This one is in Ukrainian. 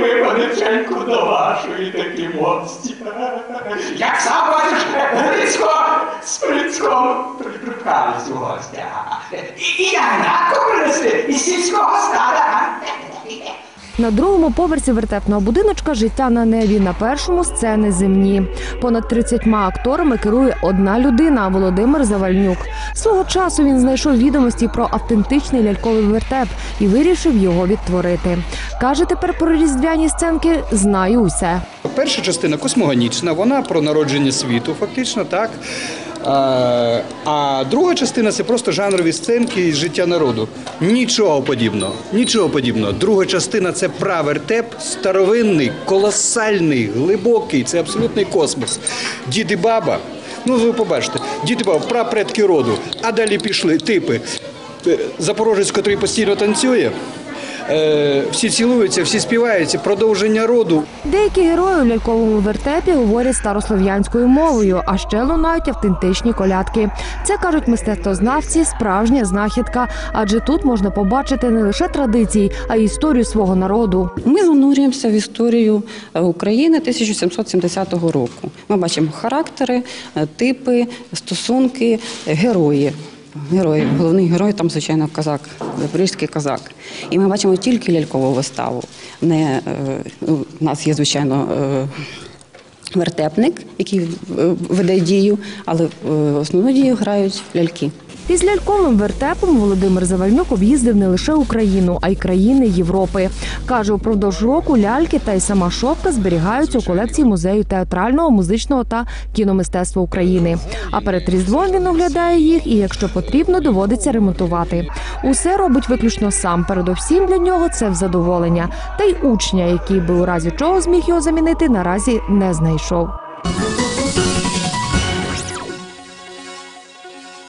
ми величеньку до вашої такі мості. Як сам бачиш, Грицько з Прицьком припхались у гостя. І, я на принесли із сільського. На другому поверсі вертепного будиночка життя на небі. На першому сцени земні. Понад 30 акторами керує одна людина Володимир Завальнюк. Свого часу він знайшов відомості про автентичний ляльковий вертеп і вирішив його відтворити. Каже, тепер про різдвяні сценки знаю усе. Перша частина космогонічна, вона про народження світу, фактично так. А, друга частина це просто жанрові сценки із життя народу. Нічого подібного. Нічого подібного. Друга частина це правертеп, старовинний, колосальний, глибокий. Це абсолютний космос. Дід і баба. Ну, ви побачите, дід баба, прапредки роду. А далі пішли типи. Е, Запорожець, котрий постійно танцює. Е, всі цілуються, всі співаються, продовження роду. Деякі герої у ляльковому вертепі говорять старослов'янською мовою, а ще лунають автентичні колядки. Це кажуть мистецтвознавці, справжня знахідка, адже тут можна побачити не лише традиції, а й історію свого народу. Ми занурюємося в історію е, України 1770 року. Ми бачимо характери, е, типи, стосунки, герої. Герої, головний герой там, звичайно, казак, запорізький казак. І ми бачимо тільки лялькову виставу. Не, е, ну, у нас є, звичайно, е, вертепник, який е, веде дію, але основну дію грають ляльки. Із ляльковим вертепом Володимир Завальнюк об'їздив не лише Україну, а й країни Європи. Каже, упродовж року ляльки та й сама шопка зберігаються у колекції музею театрального, музичного та кіномистецтва України. А перед різдвом він оглядає їх і, якщо потрібно, доводиться ремонтувати. Усе робить виключно сам. Передовсім для нього це в задоволення. Та й учня, який би у разі чого зміг його замінити, наразі не знайшов.